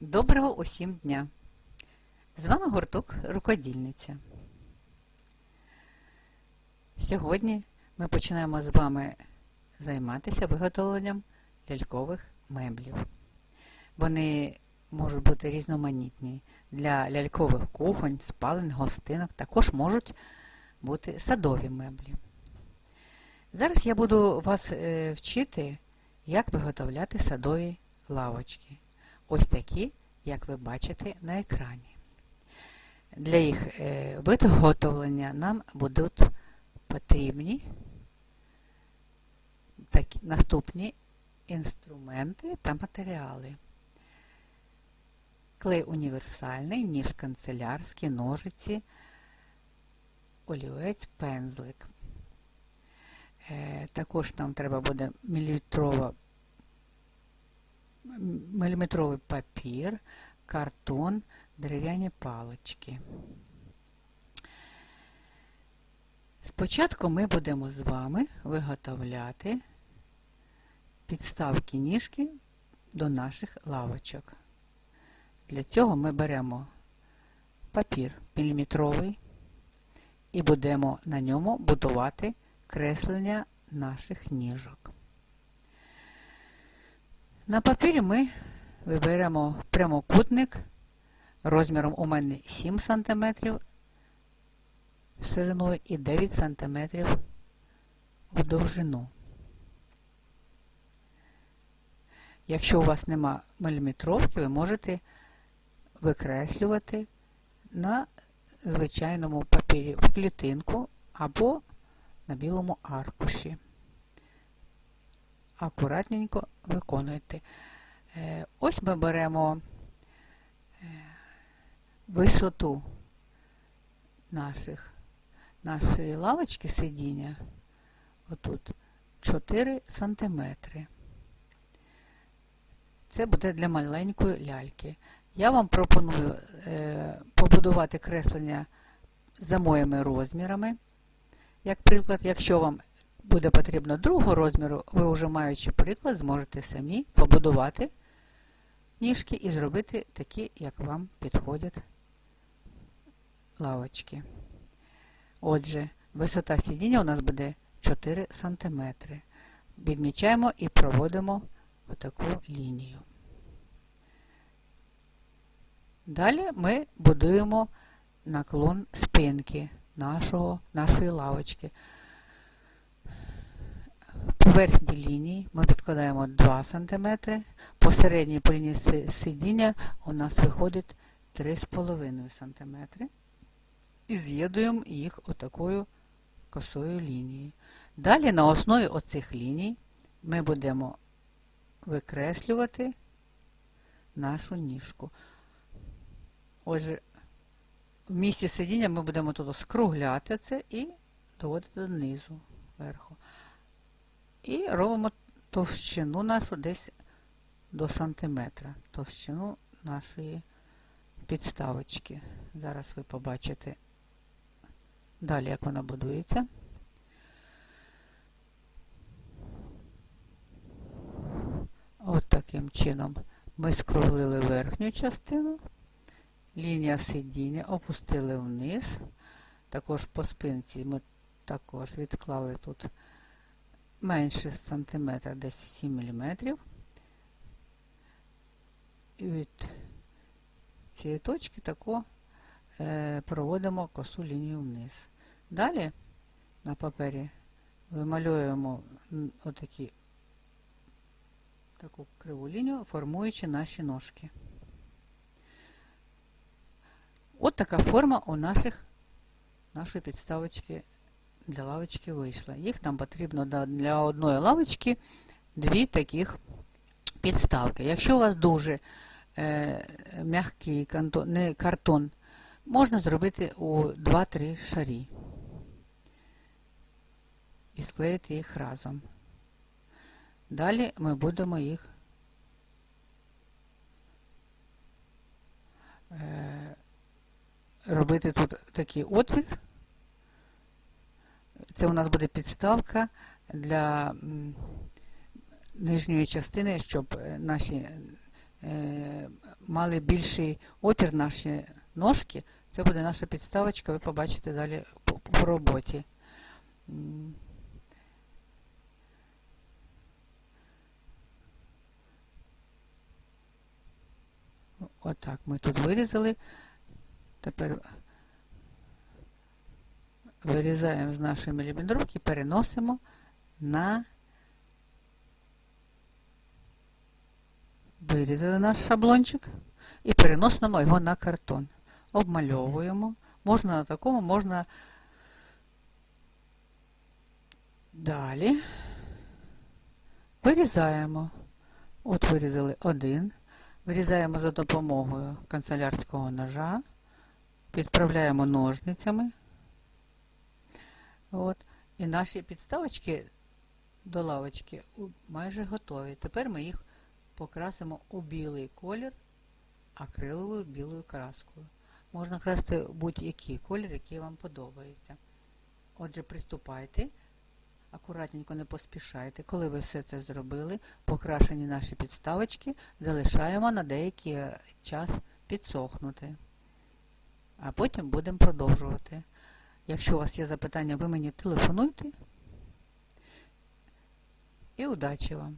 Доброго усім дня! З вами гурток Рукодільниця. Сьогодні ми починаємо з вами займатися виготовленням лялькових меблів. Вони можуть бути різноманітні для лялькових кухонь, спалень, гостинок, також можуть бути садові меблі. Зараз я буду вас е, вчити, як виготовляти садові лавочки. Ось такі, як ви бачите на екрані. Для їх е, виготовлення нам будуть потрібні такі, наступні інструменти та матеріали. Клей універсальний, ніж канцелярський, ножиці, олівець, пензлик. Е, також нам треба буде міліметрова міліметровий папір, картон, дерев'яні палички. Спочатку ми будемо з вами виготовляти підставки ніжки до наших лавочок. Для цього ми беремо папір міліметровий і будемо на ньому будувати креслення наших ніжок. На папірі ми виберемо прямокутник розміром у мене 7 см шириною і 9 см в довжину. Якщо у вас нема міліметровки, ви можете викреслювати на звичайному папірі в клітинку або на білому аркуші акуратненько виконуєте. Е, ось ми беремо е, висоту наших, нашої лавочки сидіння, отут 4 см. Це буде для маленької ляльки. Я вам пропоную е, побудувати креслення за моїми розмірами. Як приклад, якщо вам буде потрібно другого розміру, ви вже маючи приклад, зможете самі побудувати ніжки і зробити такі, як вам підходять лавочки. Отже, висота сидіння у нас буде 4 см. Відмічаємо і проводимо отаку лінію. Далі ми будуємо наклон спинки нашого, нашої лавочки. По верхній лінії ми підкладаємо 2 см, по середній по лінії сидіння у нас виходить 3,5 см. І з'єднуємо їх отакою косою лінією. Далі на основі оцих ліній ми будемо викреслювати нашу ніжку. Отже, в місці сидіння ми будемо тут скругляти це і доводити донизу вверху. І робимо товщину нашу десь до сантиметра, товщину нашої підставочки. Зараз ви побачите далі, як вона будується. От таким чином ми скруглили верхню частину, лінія сидіння опустили вниз, також по спинці ми також відклали тут менше сантиметра, десь 7 мм. І від цієї точки тако е, проводимо косу лінію вниз. Далі на папері вималюємо отакі таку криву лінію, формуючи наші ножки. От така форма у наших, нашої підставочки для лавочки вийшла. Їх нам потрібно для одної лавочки дві таких підставки. Якщо у вас дуже е, м'який картон, не картон, можна зробити у 2-3 шарі і склеїти їх разом. Далі ми будемо їх е, робити тут такий отвір. Це у нас буде підставка для нижньої частини, щоб наші е, мали більший опір наші ножки. Це буде наша підставочка, ви побачите далі по, роботі. Отак ми тут вирізали. Тепер вирізаємо з нашої міліметровки, переносимо на вирізали наш шаблончик і переносимо його на картон. Обмальовуємо. Можна на такому, можна далі. Вирізаємо. От вирізали один. Вирізаємо за допомогою канцелярського ножа. Підправляємо ножницями. От. І наші підставочки до лавочки майже готові. Тепер ми їх покрасимо у білий колір акриловою білою краскою. Можна красти будь-який колір, який вам подобається. Отже, приступайте, акуратненько не поспішайте. Коли ви все це зробили, покрашені наші підставочки залишаємо на деякий час підсохнути. А потім будемо продовжувати. Якщо у вас є запитання, ви мені телефонуйте. І удачі вам!